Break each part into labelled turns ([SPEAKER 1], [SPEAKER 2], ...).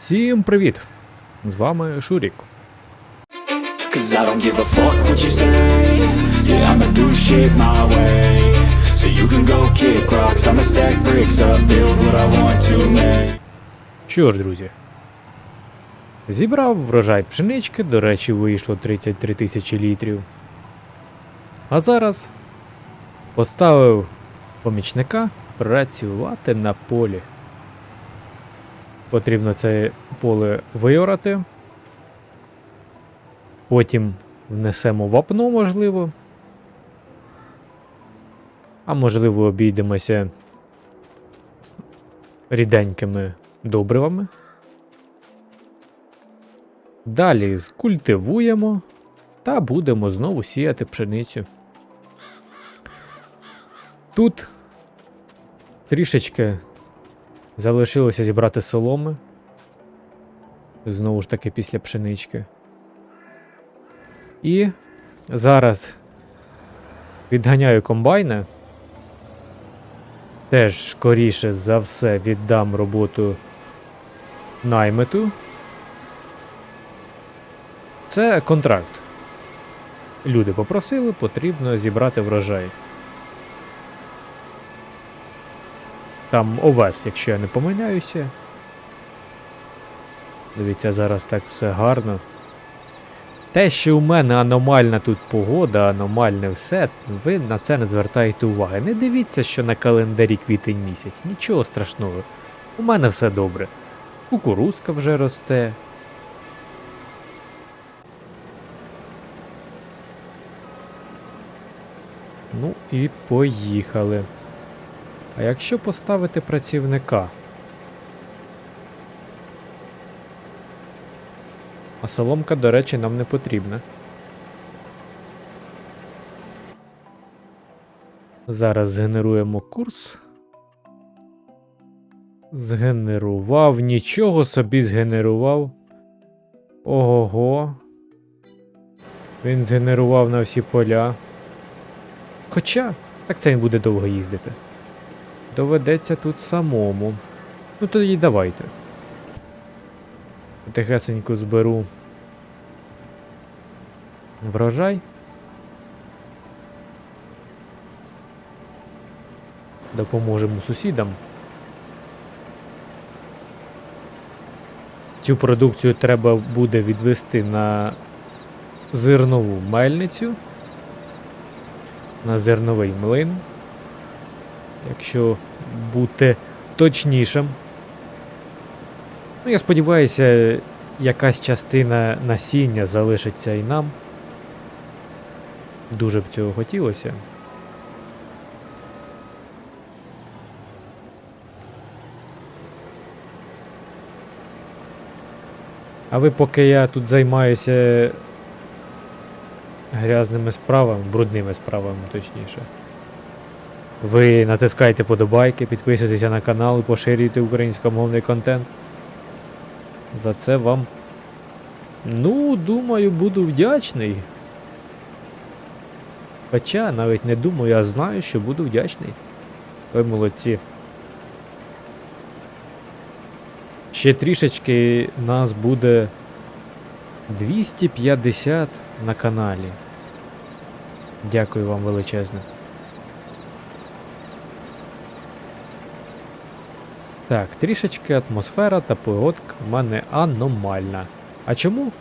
[SPEAKER 1] Всім привіт! З вами Шурік. Що ж, друзі, зібрав врожай пшенички, до речі, вийшло 33 тисячі літрів. А зараз поставив помічника працювати на полі. Потрібно це поле виорати. Потім внесемо вапно, можливо. А можливо, обійдемося ріденькими добривами. Далі скультивуємо та будемо знову сіяти пшеницю. Тут трішечки залишилося зібрати соломи. Знову ж таки після пшенички. І зараз відганяю комбайни. Теж скоріше за все віддам роботу наймиту. Це контракт. Люди попросили, потрібно зібрати врожай. Там овес, якщо я не помиляюся. Дивіться, зараз так все гарно. Те, що у мене аномальна тут погода, аномальне все, ви на це не звертаєте уваги. Не дивіться, що на календарі квітень місяць. Нічого страшного. У мене все добре. Кукурузка вже росте. Ну і поїхали. А якщо поставити працівника? А соломка, до речі, нам не потрібна. Зараз згенеруємо курс. Згенерував, нічого собі згенерував. Ого. Він згенерував на всі поля. Хоча, так це він буде довго їздити. Доведеться тут самому. Ну тоді давайте. Тихесенько зберу врожай. Допоможемо сусідам. Цю продукцію треба буде відвести на зернову мельницю, на зерновий млин. Якщо бути точнішим. Ну, я сподіваюся, якась частина насіння залишиться і нам. Дуже б цього хотілося. А ви поки я тут займаюся грязними справами, брудними справами, точніше. Ви натискайте подобайки, підписуйтеся на канал і поширюйте українськомовний контент. За це вам, ну, думаю, буду вдячний. Хоча навіть не думаю, а знаю, що буду вдячний. Ви молодці. Ще трішечки нас буде 250 на каналі. Дякую вам величезне. Так, трішечки атмосфера та погодка в мене аномальна. А чому?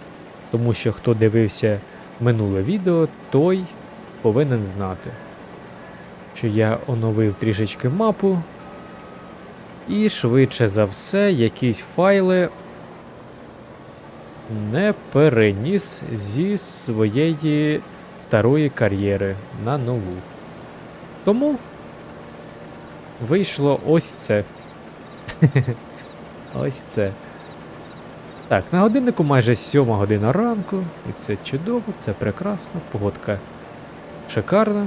[SPEAKER 1] Тому що хто дивився минуле відео, той повинен знати, що я оновив трішечки мапу. І швидше за все якісь файли не переніс зі своєї старої кар'єри на нову. Тому вийшло ось це. Ось це. Так, на годиннику майже 7 година ранку, і це чудово, це прекрасно, погодка шикарна.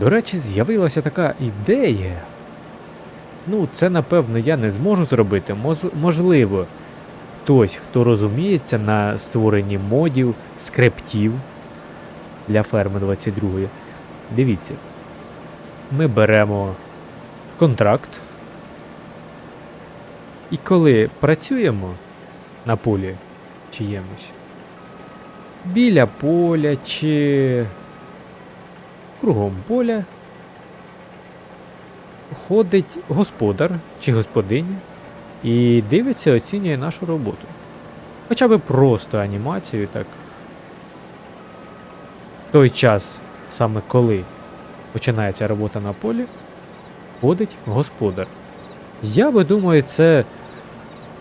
[SPEAKER 1] До речі, з'явилася така ідея. Ну, це напевно я не зможу зробити. Моз- можливо, хтось, хто розуміється на створенні модів, скриптів для ферми 22. Дивіться, ми беремо контракт І коли працюємо на полі чиємусь, біля поля чи кругом поля ходить господар чи господиня і дивиться, оцінює нашу роботу. Хоча б просто анімацію, так. Той час, саме коли починається робота на полі, ходить господар. Я би думаю, це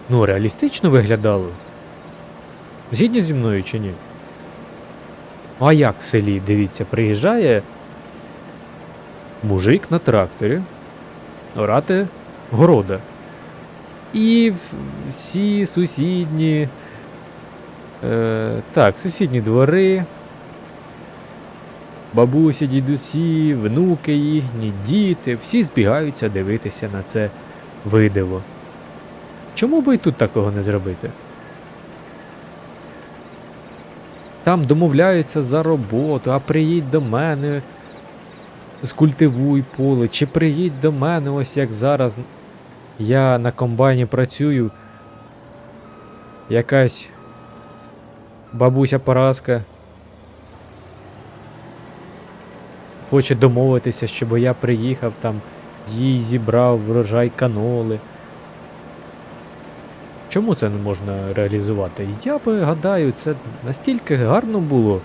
[SPEAKER 1] ну, реалістично виглядало. Згідні зі мною чи ні? А як в селі, дивіться, приїжджає мужик на тракторі орати города. І всі сусідні. Е, так, сусідні двори. Бабусі, дідусі, внуки їхні, діти, всі збігаються дивитися на це видиво. Чому би і тут такого не зробити? Там домовляються за роботу, а приїдь до мене, скультивуй поле, чи приїдь до мене, ось як зараз я на комбайні працюю. Якась бабуся Параска хоче домовитися, щоб я приїхав там, їй зібрав врожай каноли. Чому це не можна реалізувати? Я би гадаю, це настільки гарно було.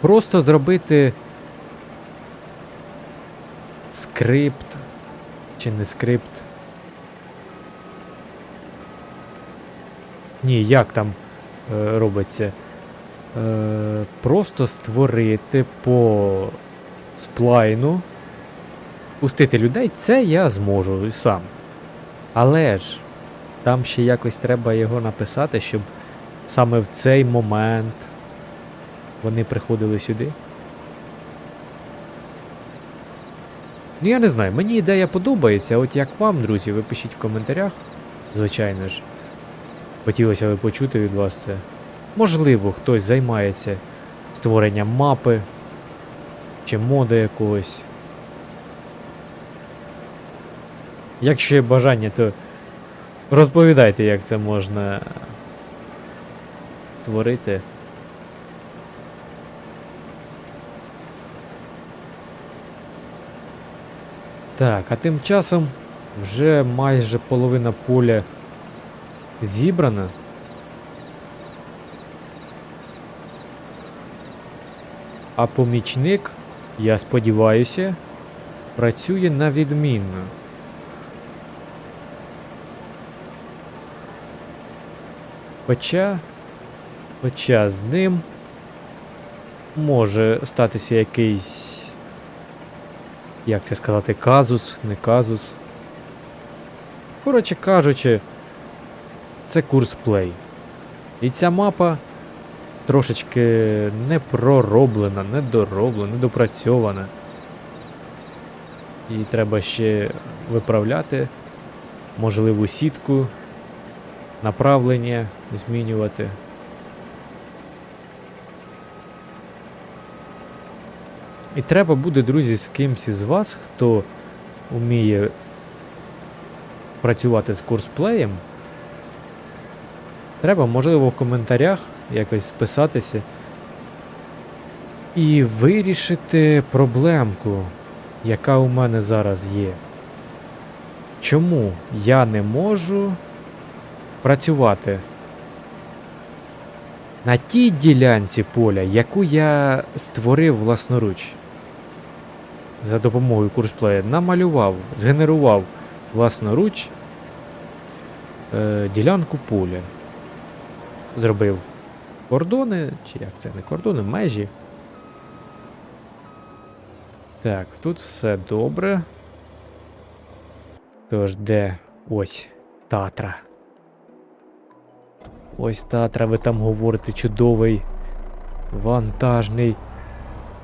[SPEAKER 1] Просто зробити скрипт чи не скрипт. Ні, як там е, робиться? Е, просто створити по сплайну, пустити людей, це я зможу сам. Але ж там ще якось треба його написати, щоб саме в цей момент вони приходили сюди. Ну я не знаю, мені ідея подобається, от як вам, друзі, ви пишіть в коментарях, звичайно ж. Хотілося б почути від вас це. Можливо, хтось займається створенням мапи чи моди якогось. Якщо є бажання, то розповідайте, як це можна створити. Так, а тим часом вже майже половина поля зібрана. А помічник, я сподіваюся, працює на відмінно. Хоча, хоча з ним може статися якийсь, як це сказати, казус, не казус. Коротше кажучи, це курс плей. І ця мапа трошечки не пророблена, недороблена, недопрацьована. І треба ще виправляти можливу сітку, направлення змінювати. І треба буде, друзі, з кимсь із вас, хто вміє працювати з курсплеєм. Треба, можливо, в коментарях якось списатися і вирішити проблемку, яка у мене зараз є. Чому я не можу працювати на тій ділянці поля, яку я створив власноруч? За допомогою курсплея намалював, згенерував власноруч е, ділянку поля. Зробив кордони, чи як це не кордони, межі. Так, тут все добре. Тож, де ось Татра. Ось Татра, ви там говорите, чудовий вантажний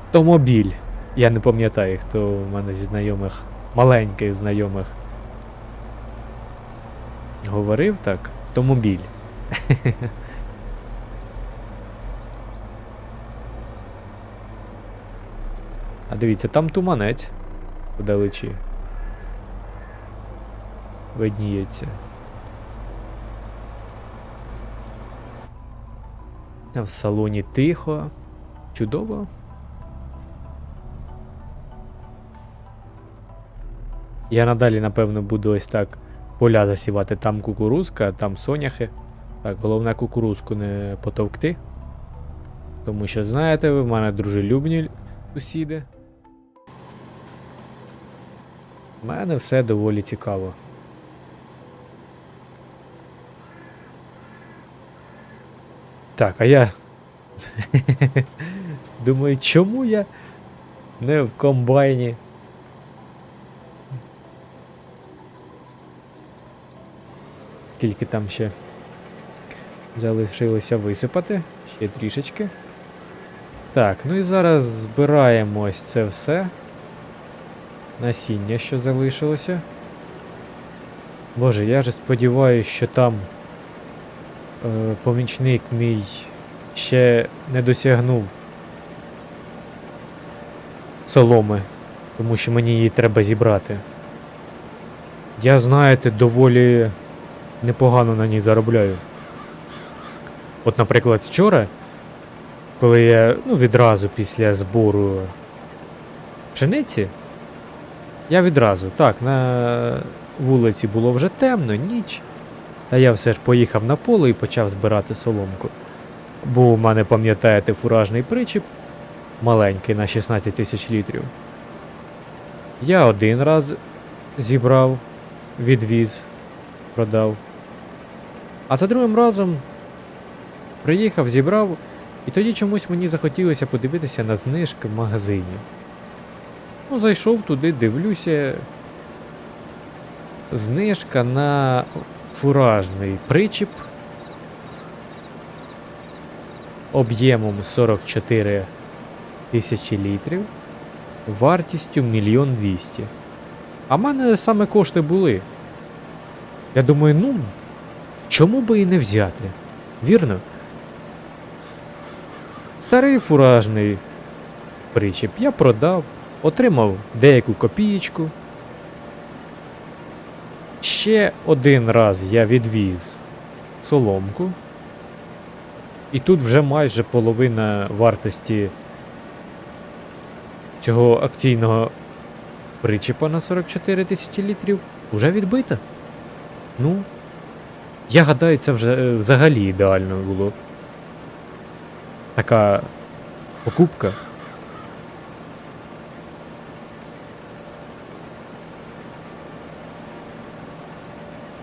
[SPEAKER 1] автомобіль. Я не пам'ятаю, хто в мене зі знайомих, маленьких знайомих. Говорив так? Автомобіль. А дивіться, там туманець вдалечі. видніється. В салоні тихо, чудово. Я надалі, напевно, буду ось так поля засівати. Там кукурузка, там соняхи. Так, головне кукурузку не потовкти. Тому що, знаєте, ви в мене дружелюбні сусіди. У мене все доволі цікаво. Так, а я. Думаю, чому я не в комбайні? Скільки там ще залишилося висипати? Ще трішечки. Так, ну і зараз збираємо ось це все. Насіння, що залишилося. Боже, я же сподіваюся, що там е, помічник мій ще не досягнув соломи, тому що мені її треба зібрати. Я, знаєте, доволі непогано на ній заробляю. От, наприклад, вчора, коли я ну, відразу після збору пшениці, я відразу, так, на вулиці було вже темно, ніч. Та я все ж поїхав на поле і почав збирати соломку. Був у мене, пам'ятаєте, фуражний причіп, маленький на 16 тисяч літрів. Я один раз зібрав, відвіз, продав. А за другим разом приїхав, зібрав, і тоді чомусь мені захотілося подивитися на знижки в магазині. Ну, зайшов туди, дивлюся. Знижка на фуражний причіп об'ємом 44 тисячі літрів, вартістю мільйон двісті. А в мене саме кошти були. Я думаю, ну, чому би і не взяти? Вірно? Старий фуражний причіп я продав, отримав деяку копієчку. Ще один раз я відвіз соломку. І тут вже майже половина вартості цього акційного причіпа на 44 тисячі літрів вже відбита. Ну, я гадаю, це вже е, взагалі ідеально було. Така покупка.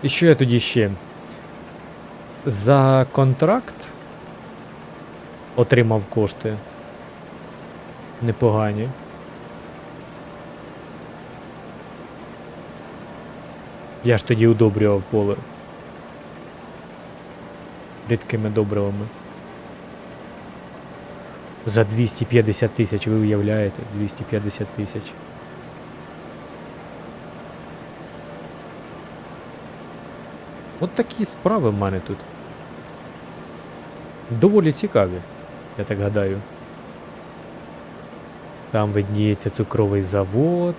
[SPEAKER 1] І що я тоді ще? За контракт отримав кошти. Непогані. Я ж тоді удобрював поле. Рідкими добривами. За 250 тисяч, ви уявляєте? 250 тисяч. От такі справи в мене тут. Доволі цікаві, я так гадаю. Там видніється цукровий завод.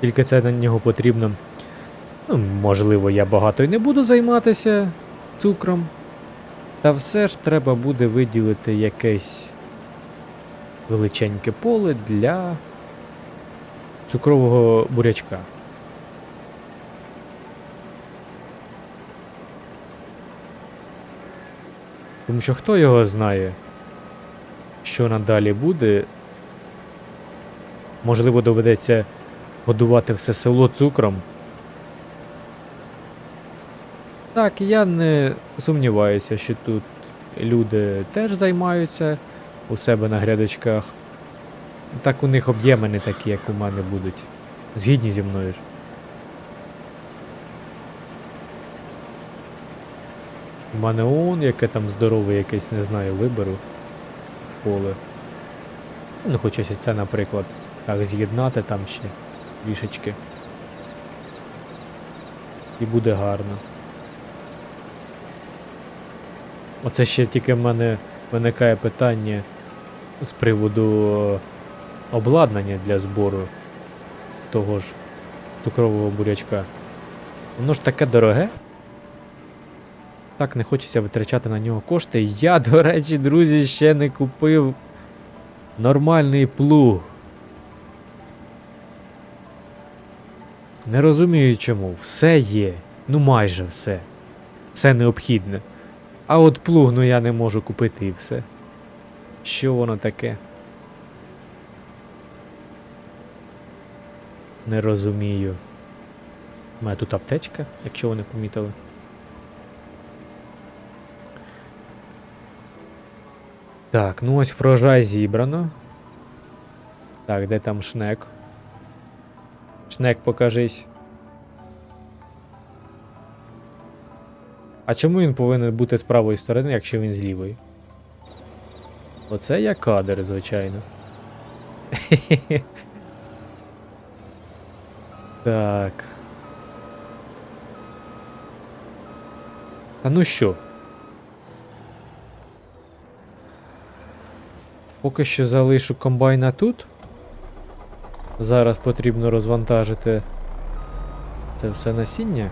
[SPEAKER 1] Тільки це на нього потрібно. Ну, можливо, я багато і не буду займатися цукром. Та все ж треба буде виділити якесь величеньке поле для цукрового бурячка. Тому що хто його знає, що надалі буде. Можливо, доведеться годувати все село цукром. Так, я не сумніваюся, що тут люди теж займаються у себе на грядочках. Так у них об'єми не такі, як у мене будуть. Згідні зі мною ж. У мене он, яке там здорове якесь, не знаю, виберу поле. Ну, хочеться це, наприклад, так з'єднати там ще трішечки. І буде гарно. Оце ще тільки в мене виникає питання з приводу е, обладнання для збору того ж цукрового бурячка. Воно ж таке дороге. Так не хочеться витрачати на нього кошти. Я, до речі, друзі, ще не купив нормальний плуг. Не розумію чому. Все є. Ну майже все. Все необхідне. А от плуг, ну я не можу купити і все. Що воно таке? Не розумію. У мене тут аптечка, якщо ви не помітили. Так, ну ось врожай зібрано. Так, де там шнек? Шнек, покажись. А чому він повинен бути з правої сторони, якщо він з лівої? Оце я кадр, звичайно. Так. А ну що? Поки що залишу комбайна тут. Зараз потрібно розвантажити це все насіння.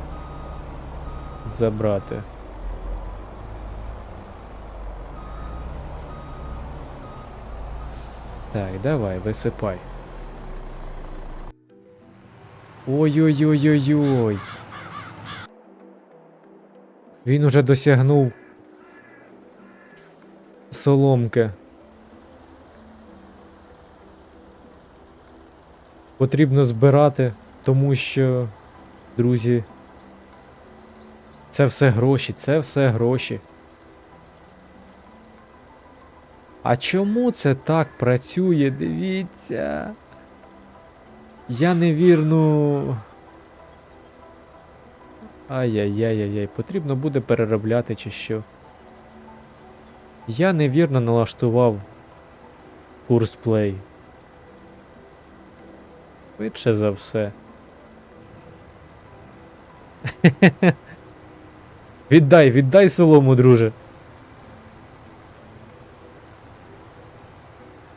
[SPEAKER 1] Забрати. Так, давай, висипай. Ой-ой-ой-ой-ой. Він уже досягнув соломки. Потрібно збирати, тому що, друзі, це все гроші, це все гроші. А чому це так працює? Дивіться. Я невірну. Ай-яй-яй-яй-яй, потрібно буде переробляти чи що. Я невірно налаштував курс плей. Швидше за все. віддай, віддай солому, друже.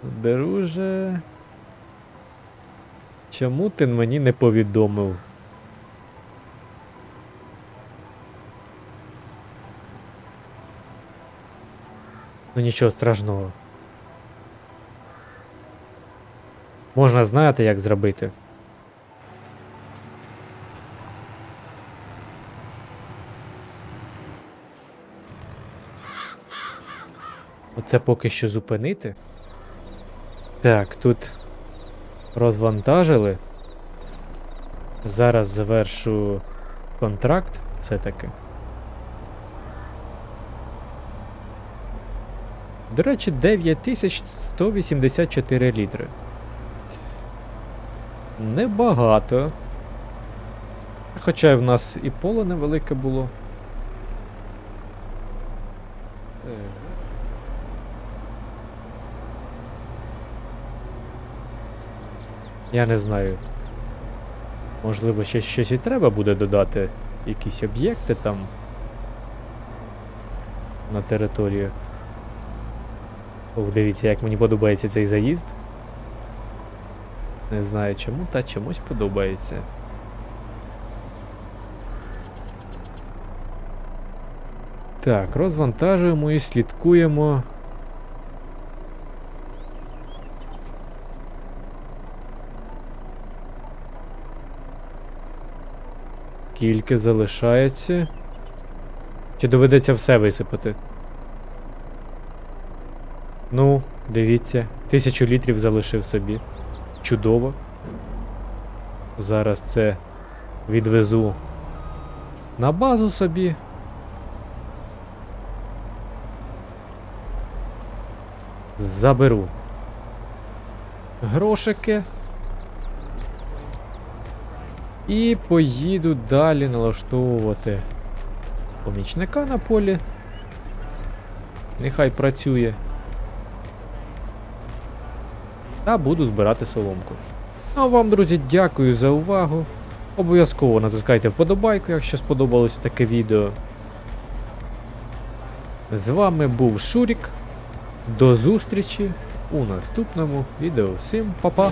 [SPEAKER 1] Друже. Чому ти мені не повідомив? Ну нічого страшного. Можна знаєте, як зробити. Оце поки що зупинити. Так, тут розвантажили. Зараз завершу контракт все-таки. До речі, 9184 літри. Небагато. Хоча й в нас і поле невелике було. Е, Я не знаю. Можливо, ще щось і треба буде додати. Якісь об'єкти там. На територію. Ох, дивіться, як мені подобається цей заїзд. Не знаю чому, та чомусь подобається. Так, розвантажуємо і слідкуємо. Скільки залишається? Чи доведеться все висипати? Ну, дивіться, тисячу літрів залишив собі. Чудово. Зараз це відвезу на базу собі. Заберу. Грошики. І поїду далі налаштовувати помічника на полі. Нехай працює. Та буду збирати соломку. Ну а вам, друзі, дякую за увагу. Обов'язково натискайте вподобайку, якщо сподобалося таке відео. З вами був Шурік. До зустрічі у наступному відео. Всім па-па!